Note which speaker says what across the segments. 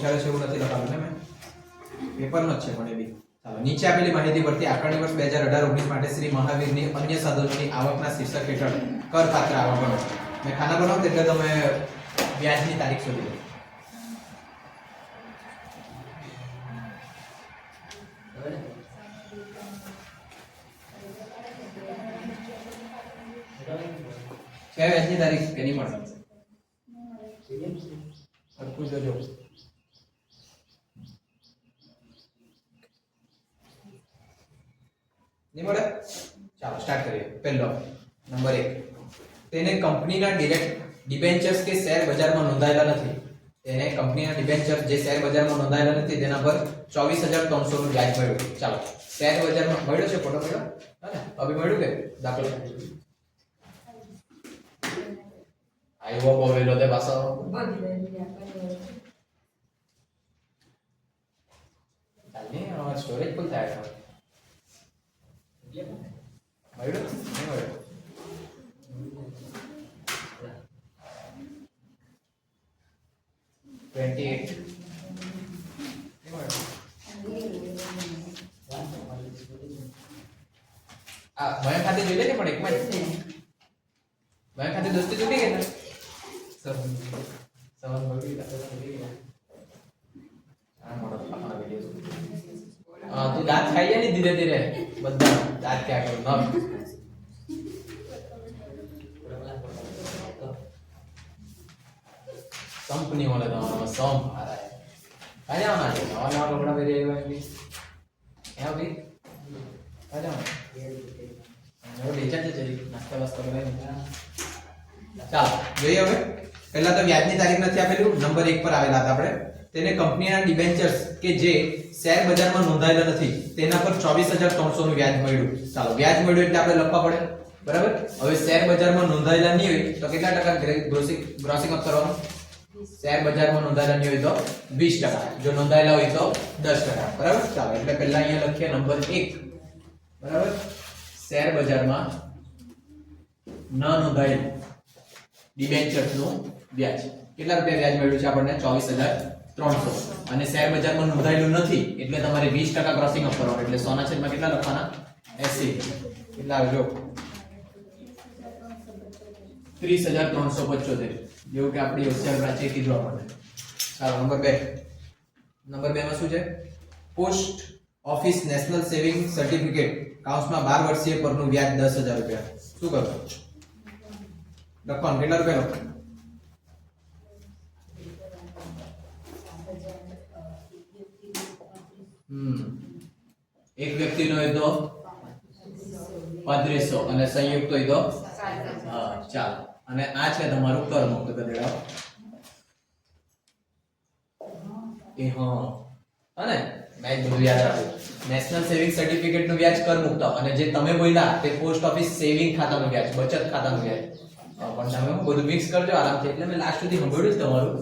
Speaker 1: પહોંચાડે છે એવું નથી લખાવ્યું ને મેં પેપરમાં જ છે પણ એ બી. ચાલો નીચે આપેલી માહિતી પરથી આકારણી વર્ષ બે હજાર અઢાર ઓગણીસ માટે શ્રી મહાવીરની અન્ય સાધનોની આવકના શીર્ષક હેઠળ કરપાત્ર આવક ગણો મેં ખાના બનાવું એટલે તમે વ્યાજની તારીખ શોધી લો કયા વ્યાજની તારીખ? કે નહીં મળે સરખું જોજો નહીં મળે? ચાલો સ્ટાર્ટ કરીએ. પહેલો, નંબર એક. તેને કંપનીના ડિરેક્ટ ડિબેન્ચર્સ કે શેર બજારમાં નોંધાયેલા નથી. તેને કંપનીના ડિબેન્ચર જે શેર બજારમાં નોંધાયેલા નથી, તેના પર ચોવીસ હજાર ત્રણસો નું વ્યાજ મળ્યું. ચાલો, શેર બજારમાં મળ્યો છે ફોટો મળ્યો? હા હવે મળ્યું કે દાખલો આવ્યો બોવેલો તે પાછો હવે સ્ટોરેજ પણ થાય મળ્યું નહીં મળ્યું ટ્વેન્ટી એટ આ મયા ખાતે જોઈ લેજે પણ એકમાં જ મયા ખાતે દોસ્તી તૂટી ગઈ ને સવન સવન મળી ગયા આ મોડો આપણા વિડિયો હા તું દાંત ખાઈ જાય ને ધીરે ધીરે? બધા દાંત ક્યાં કરો? ન કંપની વાળા તમારા સમ હારા કાઈ આવના છે? નવા નવા કપડા પહેરી આવ્યા એમ ભી વાસ્તા કરાવી ચાલો, જોઈએ હવે. પહેલા તો વ્યાજની તારીખ નથી આપેલું. નંબર એક પર આવેલા હતા આપણે. તેને કંપનીના ડિબેન્ચર્સ કે જે શેર બજારમાં નોંધાયેલા નથી, તેના પર ચોવીસ હજાર ત્રણસો નું વ્યાજ મળ્યું. ચાલો, વ્યાજ મળ્યું એટલે આપણે લખવા પડે. બરાબર? હવે શેર બજારમાં નોંધાયેલા નહીં હોય, તો કેટલા ટકા ગ્રોસિંગ અપ કરવાનું? શેર બજારમાં નોંધાયેલા નહીં હોય તો વીસ ટકા. જો નોંધાયેલા હોય તો દસ ટકા. બરાબર? ચાલો, એટલે પહેલા અહીંયા લખીએ નંબર એક. બરાબર? શેર બજારમાં ન નોંધાયેલ ડિબેન્ચર્સનું વ્યાજ. કેટલા રૂપિયા વ્યાજ મળ્યું છે આપણને? ચોવીસ હજાર ત્રણસો. અને શેર બજારમાં નોંધાયેલું નથી, એટલે તમારે વીસ ટકા ક્રોસિંગ અપ કરવાનું. એટલે સોના છેદમાં કેટલા લખવાના? એસી. કેટલા આવજો ત્રીસ હજાર ત્રણસો પંચોતેર. જેવું કે આપણી હોશિયાર પ્રાચીએ કીધું આપણને. ચાલો નંબર બે. નંબર બે માં શું છે? Post office national saving certificate. કાઉન્સમાં બાર વર્ષીય પરનું વ્યાજ દસ હજાર રૂપિયા. શું કરો? લખવાનું. કેટલા રૂપિયા લખો એક વ્યક્તિનો તો પાંત્રીસો અને સંયુક્ત હોય તો ચાલો. અને આ છે તમારું કર મુક્ત ગધેડા એ હા. અને મેં બધું યાદ રાખ્યું નેશનલ સેવિંગ સર્ટિફિકેટનું વ્યાજ કર મુક્ત. અને જે તમે બોલ્યા, તે પોસ્ટ ઓફિસ સેવિંગ ખાતાનું વ્યાજ, બચત ખાતાનું વ્યાજ. પણ તમે બધું મિક્સ કરજો આરામથી. એટલે મેં લાસ્ટ સુધી સાંભળ્યું તમારું.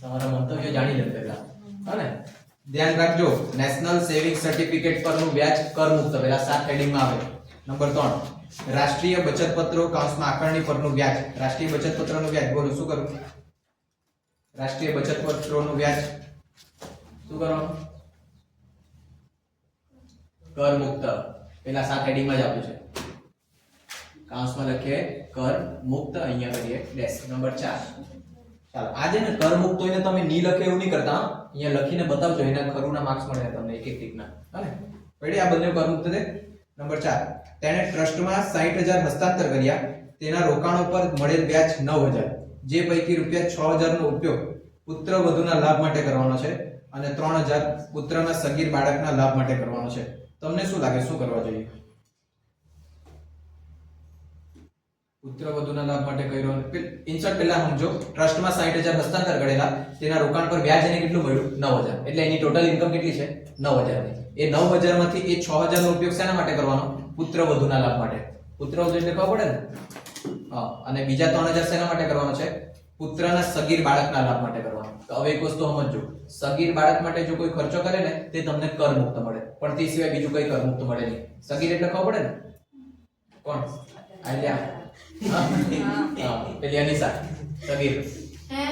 Speaker 1: તમારા મંતવ્ય જાણી લો પહેલા. હા ને ધ્યાન રાખજો. નેશનલ સેવિંગ સર્ટિફિકેટ પરનું વ્યાજ કર મુક્ત પેલા સાત હેડિંગમાં આવે. નંબર ત્રણ, રાષ્ટ્રીય બચત પત્રો કાઉન્સમાં આકારણી પરનું વ્યાજ. રાષ્ટ્રીય બચત પત્રનું વ્યાજ. બોલો, શું કરું? રાષ્ટ્રીય બચત પત્રોનું વ્યાજ. શું કરો? કર મુક્ત. પેલા સાત હેડિંગમાં જ આપ્યું છે. કાઉન્સમાં લખીએ, કર મુક્ત. અહીંયા કરીએ ડેશ નંબર ચાર. ચાલો આજે ને, કર મુક્ત હોય ને તમે ની લખે એવું નહીં કરતા? અહીંયા લખીને બતાવજો, એના ખરુના માર્ક્સ મળે તમને એક એક ટીકના હને પડી આ બંને કર મુક્ત નંબર 4 તેણે ટ્રસ્ટમાં 60000 હસ્તાંતર કર્યા. તેના રોકાણો પર મળેલ વ્યાજ 9000 જે પૈકી રૂપિયા 6000 નો ઉપયોગ પુત્ર વધુના લાભ માટે કરવાનો છે અને 3000 પુત્રના સગીર બાળકના લાભ માટે કરવાનો છે. તમને શું લાગે? શું કરવા જોઈએ? પુત્ર વધુના લાભ માટે કર્યો. ઇન્સર્ટ પહેલા સમજો. ટ્રસ્ટમાં 60000 હસ્તાંતર કરેલા. તેના રોકાણ પર વ્યાજ એને કેટલું મળ્યું? 9000 એટલે એની ટોટલ ઇન્કમ કેટલી છે? નવ હજારની. એ 9000 માંથી એ 6000 નો ઉપયોગ શેના માટે કરવાનો? પુત્ર વધુના લાભ માટે. પુત્ર વધુ એટલે ખબર પડે ને? હા. અને બીજા 3000 શેના માટે કરવાનો છે? પુત્રના સગીર બાળકના લાભ માટે કરવાનો. તો હવે એક વસ્તુ સમજજો. સગીર બાળક માટે જો કોઈ ખર્ચો કરે ને, તે તમને કર મુક્ત મળે. પણ તે સિવાય બીજું કઈ કર મુક્ત મળે નહીં. સગીર એટલે ખબર પડે ને? કોણ? આલિયા. પેલી અનિશા સગીર.
Speaker 2: હે?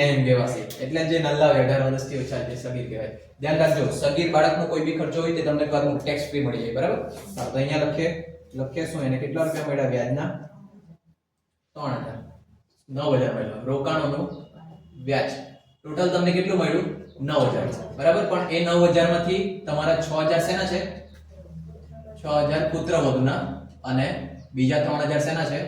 Speaker 1: એમ કહેવાશે એટલે જે નલ્લા હોય અઢાર વર્ષથી ઓછા છે સગીર કહેવાય. ધ્યાન રાખજો સગીર બાળકનો કોઈ બી ખર્ચો હોય તે તમને કરમુક્ત ટેક્સ ફ્રી મળી જાય બરાબર? હા, તો અહીંયા લખીએ. લખીએ શું? એને કેટલા રૂપિયા મળ્યા વ્યાજના? ત્રણ હજાર. નવ હજાર મળ્યા. રોકાણોનું વ્યાજ. ટોટલ તમને કેટલું મળ્યું? નવ હજાર. બરાબર? પણ એ નવ હજારમાંથી તમારા છ હજાર શેના છે? છ હજાર પુત્ર વધુના અને બીજા ત્રણ હજાર શેના છે?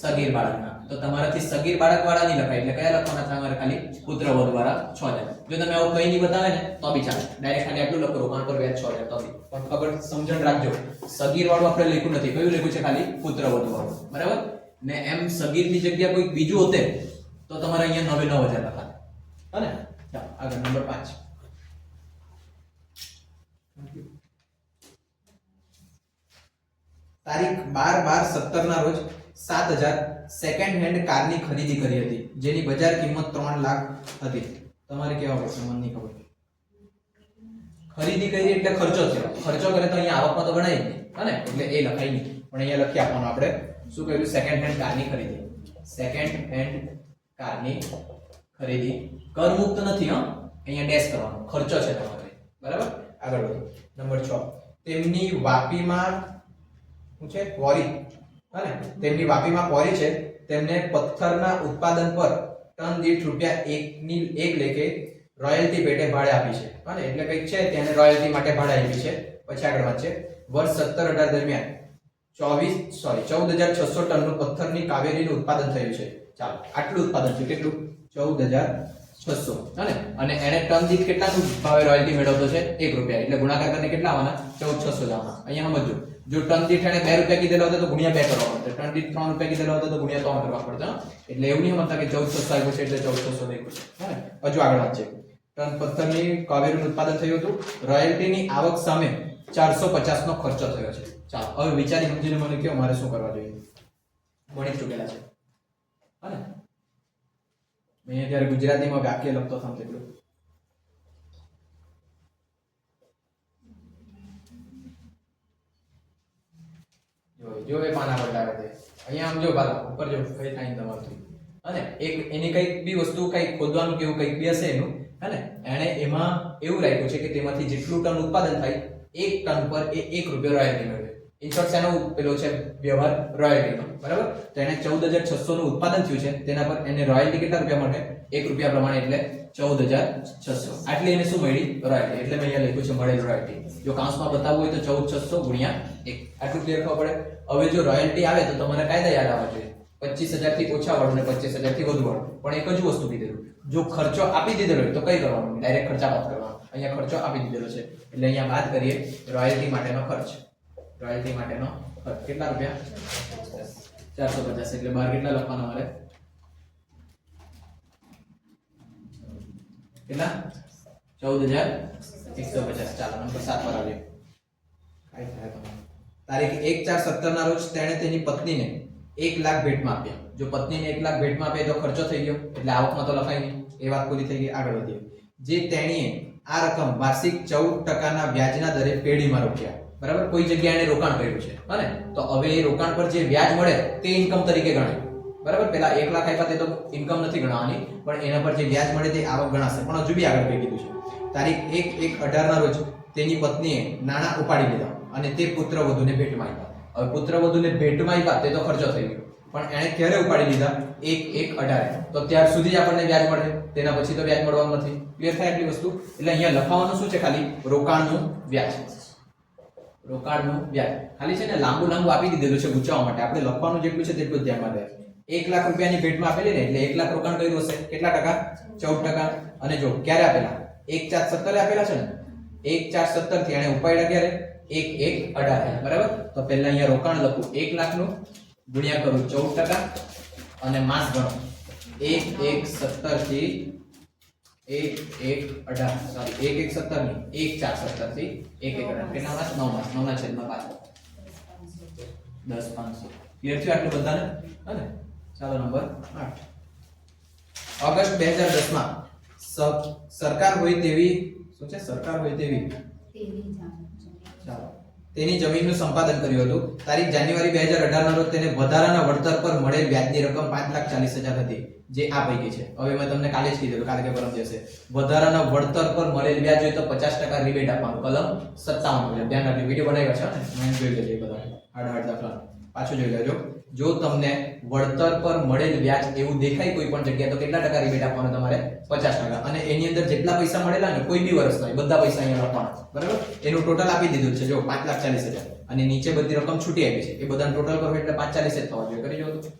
Speaker 1: સગીર બાળકના. તો તમારાથી સગીર બાળક વાળા નહીં લખાય. એટલે કયા લખવાના છે તમારે ખાલી? પુત્ર વધ વાળા છ હજાર. જો તમે આવું કઈ નહીં બતાવે ને, તો બી ચાલે. ડાયરેક્ટ ખાલી આટલું લખો રોકાણ પર વ્યાજ છ હજાર, તો બી. પણ ખબર, સમજણ રાખજો. સગીર વાળું આપણે લખ્યું નથી. કયું લખ્યું છે ખાલી? પુત્ર વધ વાળું. બરાબર? ને એમ સગીરની જગ્યા કોઈ બીજું હોતે, તો તમારે અહીંયા નવે નવ હજાર લખાય ચાલો, આગળ નંબર પાંચ. તારીખ બાર બાર સત્તરના રોજ સાત હજાર સેકન્ડ હેન્ડ કારની ખરીદી કરી હતી. જેની બજાર કિંમત ત્રણ લાખ હતી. તમારે કેવા પડશે? મને નહીં ખબર. ખરીદી કરી એટલે ખર્ચો થયો. ખર્ચો કરે તો અહીંયા આવકમાં તો ગણાય નહીં. હને એટલે એ લખાય નહીં. પણ અહીંયા લખી આપવાનું આપણે. શું કહ્યું સેકન્ડ હેન્ડ કારની ખરીદી. સેકન્ડ હેન્ડ કારની ખરીદી. કરમુક્ત નથી, હા? અહીંયા ડેશ કરવાનો. ખર્ચો છે તમારે. બરાબર? આગળ વધો. નંબર 6 તેમની વાપીમાં શું છે ક્વોરી. હને તેમની વાપીમાં ક્વોરી છે. તેમને પથ્થરના ઉત્પાદન પર ટન દીઠ રૂપિયા એકની એક લેખે રોયલ્ટી પેટે ભાડે આપી છે. હને એટલે કંઈક છે, તેને રોયલ્ટી માટે ભાડે આપી છે. પછી આગળ છે. વર્ષ સત્તર અઢાર દરમિયાન ચોવીસ સોરી ચૌદ હજાર છસો ટનનું પથ્થરની કાવેરીનું ઉત્પાદન થયું છે. ચાલો, આટલું ઉત્પાદન થયું કેટલું? ચૌદ હજાર છસો. અને અને એને ટન દીઠ કેટલાનું ભાવે રોયલ્ટી મેળવતો છે? એક રૂપિયા. એટલે ગુણાકાર કરીને કેટલા આવવાના? ચૌદ, છસો જ આવવાના. અહીંયા સમજો. જો ટન દીઠ એને બે રૂપિયા કીધેલા હતો તો ગુણ્યા બે કરવા પડશે. ટન દીઠ ત્રણ રૂપિયા કીધેલા હતો તો ગુણ્યા ત્રણ કરવા પડશે એટલે એવું નહીં સમજતા કે ચૌદ સાહેબ છે એટલે ચૌદ સો છે હજુ આગળ વાત છે ટન પથ્થરની કાવેરીનું ઉત્પાદન થયું હતું. રોયલ્ટીની આવક સામે ચારસો પચાસ નો ખર્ચો થયો છે. ચાલો, હવે વિચારી સમજીને મને કહો, મારે શું કરવા જોઈએ? ભણી ચૂકેલા છે. હા ને? મેં જ્યારે ગુજરાતીમાં વાક્ય લખતો હતો જો એ પાના લાગે છે. અહીંયા આમ જો પાલા ઉપર જો, કઈ થાય તમારથી. અને એક એની કંઈક બી વસ્તુ કંઈક ખોદવાનું કેવું કંઈક બી હશે એનું, હે ને? એણે એમાં એવું રાખ્યું છે કે તેમાંથી જેટલું ટન ઉત્પાદન થાય, એક ટન પર એ એક રૂપિયો રોયલ્ટી મેળવે. ઇન શોર્ટ શેનો પેલો છે, વ્યવહાર રોયલ્ટીનો બરાબર? તો એને ચૌદ હજાર છસો નું ઉત્પાદન થયું છે, તેના પર એને રોયલ્ટી કેટલા રૂપિયા મળે? એક રૂપિયા પ્રમાણે એટલે ચૌદ હજાર છસો. આટલી એને શું મળી? રોયલ્ટી એટલે મેં અહીંયા લખ્યું છે, મળેલ રોયલ્ટી જો કાઉન્સમાં બતાવવું હોય તો ચૌદ છસો ગુણ્યા એક. આટલું ક્લિયર ખબર પડે? હવે જો રોયલ્ટી આવે તો તમારે કાયદા યાદ આવવા જોઈએ. પચીસ હજારથી ઓછા વળ અને પચીસ હજારથી વધુ વળ પણ એક જ વસ્તુ કીધેલું. જો ખર્ચો આપી દીધેલો હોય તો કઈ કરવાનું? ડાયરેક્ટ ખર્ચા બાદ કરવાનો. અહીંયા ખર્ચો આપી દીધેલો છે. એટલે અહીંયા વાત કરીએ રોયલ્ટી માટેનો ખર્ચ. રોયલ્ટી માટેનો કેટલા રૂપિયા? ચારસો પચાસ, એટલે બાર કેટલા લખવાના મારે? કેટલા? ચૌદ હજાર એકસો પચાસ. ચાલો, નંબર સાત પર તમારે. તારીખ એક ચાર સત્તર ના રોજ તેણે તેની પત્નીને એક લાખ ભેટમાં આપ્યા. જો પત્નીને એક લાખ ભેટમાં આપે તો ખર્ચો થઈ ગયો, એટલે આવકમાં તો લખાય નહીં. એ વાત પૂરી થઈ ગઈ, આગળ વધીએ. જે તેણીએ આ રકમ વાર્ષિક ચૌદ ટકાના વ્યાજના દરે પેઢીમાં રોક્યા બરાબર? કોઈ જગ્યાએ રોકાણ કર્યું છે, હને? તો હવે એ રોકાણ પર જે વ્યાજ મળે તે ઇન્કમ તરીકે ગણાય. બરાબર? પેલા એક લાખ આપ્યા તે તો ઇન્કમ નથી ગણવાની, પણ એના પર જે વ્યાજ મળે તે આવક ગણાશે. પણ હજુ બી આગળ કહી દીધું છે. તારીખ એક એક અઢારના રોજ તેની પત્નીએ નાણાં ઉપાડી લીધા અને તે પુત્ર વધુને ભેટમાં આપ્યા. હવે પુત્ર વધુને ભેટમાં આપ્યા તે તો ખર્ચો થઈ ગયો. પણ એણે ક્યારે ઉપાડી લીધા? એક એક અઢારે. તો ત્યાર સુધી જ આપણને વ્યાજ મળે. તેના પછી તો વ્યાજ મળવાનું નથી. ક્લિયર થાય એટલી વસ્તુ? એટલે અહીંયા લખાવાનું શું છે ખાલી? રોકાણનું વ્યાજ. રોકાણનું વ્યાજ. ખાલી છે ને લાંબુ લાંબુ આપી દીધેલું છે ગુચાવવા માટે. આપણે લખવાનું જેટલું છે તેટલું ધ્યાનમાં રહે. એક લાખ રૂપિયાની ભેટમાં આપેલી ને એટલે એક લાખ રોકાણ કર્યું હશે. કેટલા ટકા? ચૌદ ટકા. અને જો ક્યારે આપેલા? એક ચાર સત્તરે આપેલા છે ને? એક ચાર સત્તરથી એને ઉપાડ્યા ક્યારે? એક એક અઢાર. બરાબર? તો પહેલા અહીંયા રોકાણ લખું. એક લાખનું ગુણ્યા કરું. ચૌદ ટકા. અને માસ ગણો. એક એક સત્તરથી એક એક અઢાર સોરી એક એક સત્તર એક ચાર સત્તરથી એક એક અઢાર. કેટલા માસ નવ માસ નવ ના છેદમાં પાંચ. દસ પાંચસો. ક્લિયર આટલું બધાને? હને ચાલો નંબર આઠ. ઓગસ્ટ બે હજાર દસમાં સરકાર હોય તેવી શું છે? સરકાર હોય તેવી. ચાલો. તેની જમીનનું સંપાદન કર્યું હતું. તારીખ જાન્યુઆરી બે હજાર અઢારના રોજ તેને વધારાના વળતર પર મળેલ વ્યાજની રકમ પાંચ લાખ ચાલીસ હજાર હતી, જે આ પૈકી છે. હવે મેં તમને કાલે જ કીધેલું કાલે કે પરમ દિવસે. વધારાના વળતર પર મળેલ વ્યાજ હોય તો પચાસ ટકા રિબેટ આપવાનું, કલમ સત્તાવન ધ્યાન રાખજો, વીડિયો બનાવ્યો છે મેં જોઈ લેજો બધા. હાડ હાડ, દાખલા. પાછું જોઈ લેજો. જો તમને વળતર પર મળેલ વ્યાજ એવું દેખાય કોઈ પણ જગ્યાએ તો કેટલા ટકા રિબેટ આપવાનો તમારે? પચાસ ટકા. અને એની અંદર જેટલા પૈસા મળેલા ને કોઈ બી વર્ષના હોય, બધા પૈસા અહીંયા લખવાના બરાબર? એનું ટોટલ આપી દીધું છે. જો પાંચ લાખ ચાલીસ હજાર. અને નીચે બધી રકમ છૂટી આવી છે. એ બધાને ટોટલ કરો એટલે પાંચ ચાલીસ જ થવા જોઈએ. કરી જો તો.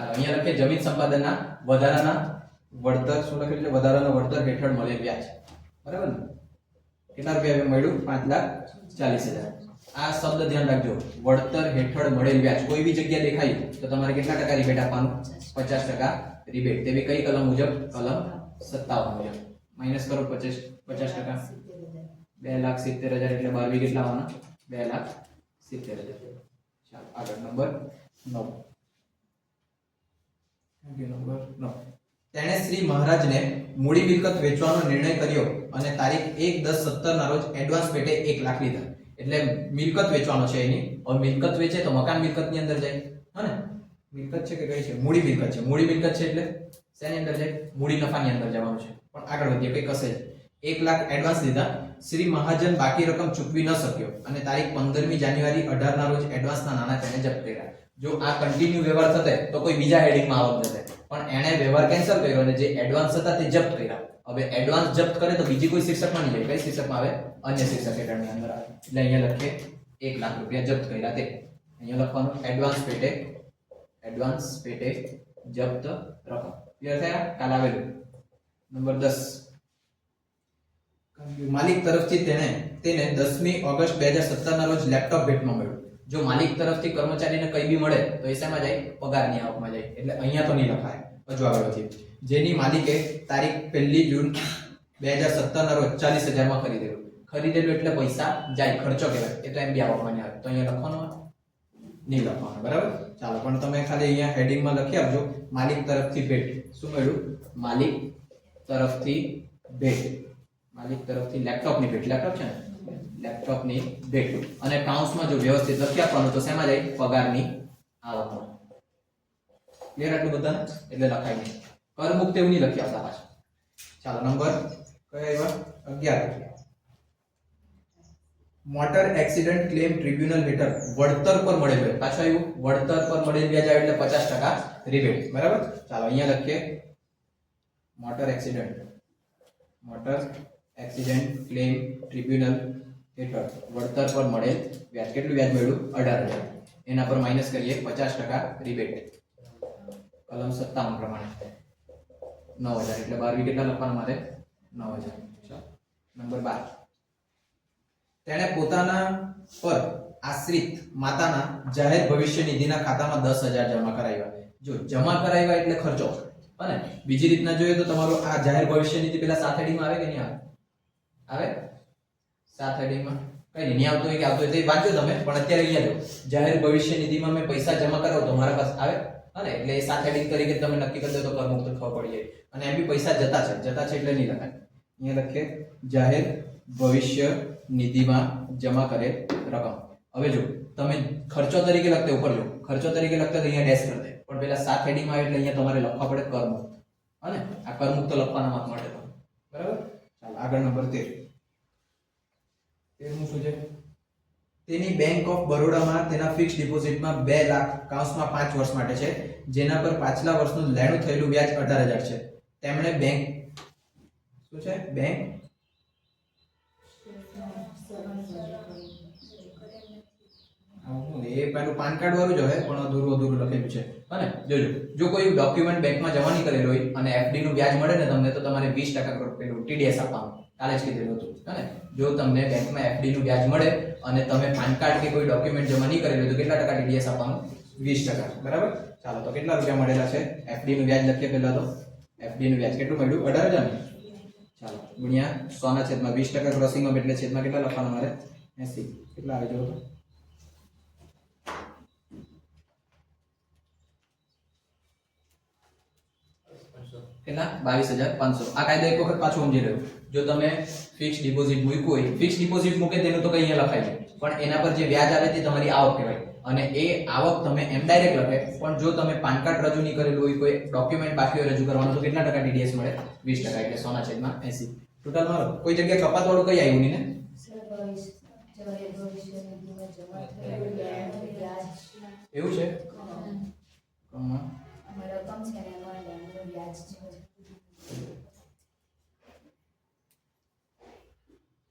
Speaker 1: ચાલો અહીંયા લખીએ જમીન સંપાદનના વધારાના વળતર, શું લખ્યું છે? વધારાના વળતર હેઠળ મળેલ વ્યાજ. બરાબર ને? કેટલા રૂપિયા મળ્યું? પાંચ લાખ ચાલીસ હજાર. આ શબ્દ ધ્યાન રાખજો. વળતર હેઠળ મળેલ વ્યાજ. કોઈ બી જગ્યા દેખાય તો તમારે કેટલા ટકા રિબેટ આપવાનું? પચાસ ટકા રિબેટ તેવી કઈ કલમ મુજબ? કલમ સત્તાવન મુજબ. માઇનસ કરો પચાસ પચાસ ટકા. બે લાખ સિત્તેર હજાર એટલે બારવી કેટલા આવવાના? બે લાખ સિત્તેર હજાર. ચાલો, આગળ નંબર નવ. નંબર નવ તેણે શ્રી મહારાજને મૂડી મિલકત વેચવાનો નિર્ણય કર્યો અને તારીખ એક દસ સત્તર ના રોજ એડવાન્સ પેટે એક લાખ લીધા. એટલે મિલકત વેચવાનો છે એની. હવે મિલકત વેચે તો મકાન મિલકતની અંદર જાય. હા મિલકત છે કે કઈ છે? મૂડી મિલકત છે. મૂડી મિલકત છે એટલે શેની અંદર જાય? મૂડી નફાની અંદર જવાનું છે. પણ આગળ વધીએ કઈ કશે એક લાખ એડવાન્સ લીધા. શ્રી મહાજન બાકી રકમ ચૂકવી ન શક્યો. અને તારીખ પંદરમી જાન્યુઆરી અઢાર ના રોજ એડવાન્સના નાણાં તેને જપ્ત કર્યા. જો આ કન્ટિન્યુ વ્યવહાર થતે, તો કોઈ બીજા હેડિંગમાં આવક જશે પણ એણે વ્યવહાર કેન્સલ કર્યો અને જે એડવાન્સ હતા તે જપ્ત કર્યા. હવે એડવાન્સ જપ્ત કરે તો બીજી કોઈ શીર્ષકમાં નહીં જાય. કઈ શીર્ષકમાં આવે? અન્ય શીર્ષક હેઠળની અંદર આવે. એટલે અહીંયા લખીએ, એક લાખ રૂપિયા જપ્ત કર્યા તે. અહીંયા લખવાનું એડવાન્સ પેટે એડવાન્સ પેટે જપ્ત રકમ. ક્લિયર થયા? કાલ આવેલું. નંબર દસ. માલિક તરફથી તેણે, તેને દસમી ઓગસ્ટ બે હજાર સત્તરના રોજ લેપટોપ ભેટમાં મળ્યું. જો માલિક તરફથી કર્મચારીને કઈ બી મળે, તો એ શેમાં જાય? પગારની આવકમાં જાય. એટલે અહીંયા તો નહીં લખાય. હજુ આગળ વધીએ. જેની માલિકે તારીખ પહેલી જૂન બે હજાર સત્તરના રોજ ચાલીસ હજારમાં ખરીદેલું. ખરીદેલું એટલે પૈસા જાય, ખર્ચો કહેવાય. એ તો એમ બી આવકમાં નહીં આવે. તો અહીંયા લખવાનો નહીં લખવાનું. બરાબર? ચાલો, પણ તમે ખાલી અહીંયા હેડિંગમાં લખી આપજો. માલિક તરફથી ભેટ. શું મળ્યું? માલિક તરફથી ભેટ. માલિક તરફથી લેપટોપની ભેટ. લેપટોપ છે ને? લેપટોપની ભેટ અને કાઉન્સમાં જો વ્યવસ્થિત લખી આપવાનું, તો શેમાં જાય? પગારની આવકમાં. ક્લિયર આટલું બધા એટલે લખાય નહીં. કર મુક્ત એવું નહીં લખી આપતા પાછું. ચાલો, નંબર કયો આવ્યા? અગિયાર. મોટર એક્સિડન્ટ ક્લેમ ટ્રિબ્યુનલ હેઠળ વળતર પર મળેલ પાછું આવ્યું. વળતર પર મળેલ વ્યાજ આવે એટલે પચાસ ટકા રિબેટ બરાબર? ચાલો, અહીંયા લખીએ. Motor accident. Motor accident claim tribunal હેઠળ વળતર પર મળેલ વ્યાજ. કેટલું વ્યાજ મળ્યું? અઢાર હજાર. એના પર માઇનસ કરીએ, પચાસ ટકા રિબેટ કલમ સત્તાવન પ્રમાણે. નવ હજાર. એટલે બારવી કેટલા લખવાના માટે નવ હજાર. નંબર બાર. તેણે પોતાના પર આશ્રિત માતાના જાહેર ભવિષ્ય નિધિના ખાતામાં દસ હજાર જમા કરાવ્યા. જો જમા કરાવ્યા એટલે ખર્ચો. અને બીજી રીતના જોઈએ તો તમારું આ જાહેર ભવિષ્ય નિધિ પેલા સાથેડીમાં આવે કે નહીં આવે? આવે? સાત હેડિંગમાં કઈ નહીં આવતું હોય કે આવતો હોય તે વાંચો તમે, પણ અત્યારે અહીંયા જો, જાહેર ભવિષ્ય નિધિમાં મેં પૈસા જમા કરાવો તો મારા પાસે આવે. અને એટલે એ સાત હેડિંગ તરીકે તમે નક્કી કરી તો કરમુક્ત ખબર પડી જાય. અને એમ બી પૈસા જતા છે જતા છે એટલે નહીં લખાય. અહીંયા લખીએ, જાહેર ભવિષ્ય નિધિમાં જમા કરે રકમ. હવે જો, તમે ખર્ચો તરીકે લખતે ઉપર લો ખર્ચો તરીકે લખતા તો અહીંયા ડેશ કરી દે. પણ પેલા સાત હેડિંગમાં આવે એટલે અહીંયા તમારે લખવા પડે કરમુક્ત અને આ કરમુક્ત લખવાના માટે બરાબર? ચાલો, આગળ નંબર તેર. તેરમું શું છે? તેની બેંક ઓફ બરોડામાં તેના ફિક્સ ડિપોઝિટમાં બે લાખ કાઉન્સમાં પાંચ વર્ષ માટે છે. જેના પર પાછલા વર્ષનું લેણું થયેલું વ્યાજ અઢાર હજાર છે. તેમણે બેંક શું છે? બેંક એ પેલું પાન કાર્ડ વાળું જ હોય પણ અધૂરું અધૂરું લખેલું છે. અને જોજો, જો કોઈ ડોક્યુમેન્ટ બેંકમાં જમા નહીં કરેલું હોય અને એફડી નું વ્યાજ મળે ને તમને, તો તમારે વીસ ટકા પેલું ટીડીએસ આપવાનું. કાલે જ કીધેલું હતું. હે જો તમને બેંકમાં એફડી નું વ્યાજ મળે અને તમે પાન કાર્ડ કે કોઈ ડોક્યુમેન્ટ જમા નહીં કરેલું તો કેટલા ટકા ટીડીએસ આપવાનું? વીસ ટકા. બરાબર? ચાલો, તો કેટલા રૂપિયા મળેલા છે? એફડી નું વ્યાજ લખીએ પહેલા તો. એફડી નું વ્યાજ કેટલું મળ્યું? અઢાર હજાર ચાલો, ગુણ્યા સોના છેદમાં વીસ ટકા ક્રોસિંગ એટલે છેદમાં કેટલા લખવાના મારે? એસી. કેટલા આવી જો કેટલા? બાવીસ હજાર પાંચસો. આ કાયદા એક વખત પાછું સમજી રહ્યો જો તમે ફિક્સ ડિપોઝિટ મૂક્યું હોય ફિક્સ ડિપોઝિટ મૂકે તેનું તો કઈ અહીંયા લખાય પણ એના પર જે વ્યાજ આવે તે તમારી આવક કહેવાય. અને એ આવક તમે એમ ડાયરેક્ટ લખે. પણ જો તમે પાન કાર્ડ રજૂ નહીં કરેલું હોય કોઈ ડોક્યુમેન્ટ બાકી હોય રજૂ કરવાનું તો કેટલા ટકા ટીડીએસ મળે? વીસ ટકા એટલે સોના છેદમાં એસી. ટોટલ મારો? કોઈ જગ્યાએ કપાત વાળું કઈ આવ્યું નહીં ને? એવું છે હમ.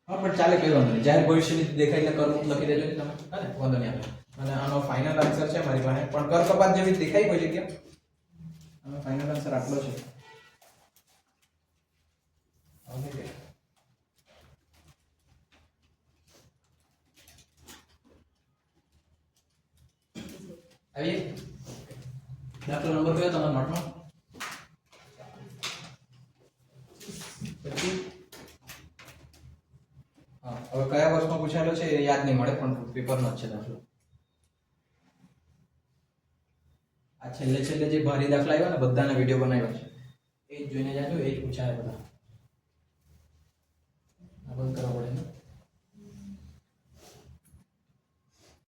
Speaker 1: હા પણ ચાલે કઈ વાંધો નહીં. જાહેર ભવિષ્યની દેખાય એટલે કર, લખી દેજો તમે. હા ને? વાંધો નહીં આપણે. અને આનો ફાઇનલ આન્સર છે મારી પાસે. પણ કર કપાત જેવી દેખાય કોઈ જગ્યા? આનો ફાઇનલ આન્સર આટલો છે. આવીએ? દાખલો નંબર કયો તમારા નોટમાં પછી હા હવે કયા વર્ષમાં પૂછાયેલો છે એ યાદ નહીં મળે, પણ પેપરનો જ છે દાખલો. આ છેલ્લે છેલ્લે જે ભારી દાખલા આવ્યા ને, બધાના વીડિયો બનાવ્યા છે. એ જ જોઈને જાજો, એ જ પૂછાય બધા. આ બંધ કરવા